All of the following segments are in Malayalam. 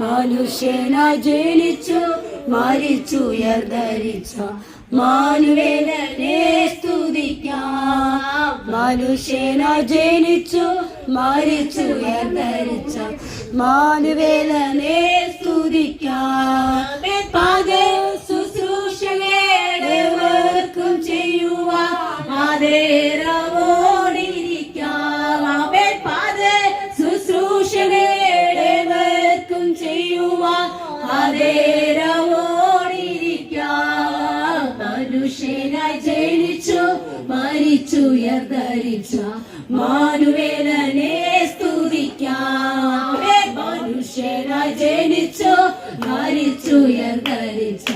മനുഷ്യന ജനിച്ചു മരിച്ചു ധരിച്ച മാനുവേദനെ സ്തുതിക്കാം. മനുഷ്യന ജനിച്ചു മരിച്ചു ധരിച്ച മാനുവേദനെ സ്തുതിക്കാം. ശുശ്രൂഷകേവർക്കും ചെയ്യുവാ അതേരം ചെയ്യുവാൻ ആദരവോടിരിക്കാം. മനുഷ്യനായി ജനിച്ചു മരിച്ചുയർദ്ധരിച്ച മാനുവേലനെ സ്തുതിക്കാം. മനുഷ്യന ജനിച്ചു മരിച്ചുയർദ്ധരിച്ച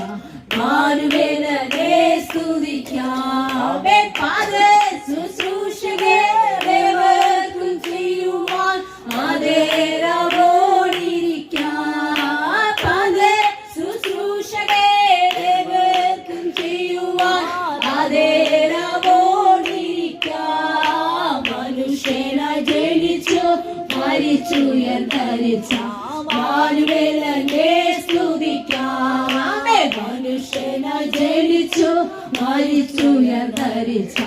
മാനുവേലനെ സ്തുതിക്കാം. പാത ശുശ്രൂഷകേവർക്കും ചെയ്യുവാൻ ആദരവോടിരിക്കാം മരിച്ചുയർദ്ധരിച്ച മാനുവേലനെ സ്തുതിക്കാം. മനുഷ്യനായി ജനിച്ചു മരിച്ചുയർദ്ധരിച്ച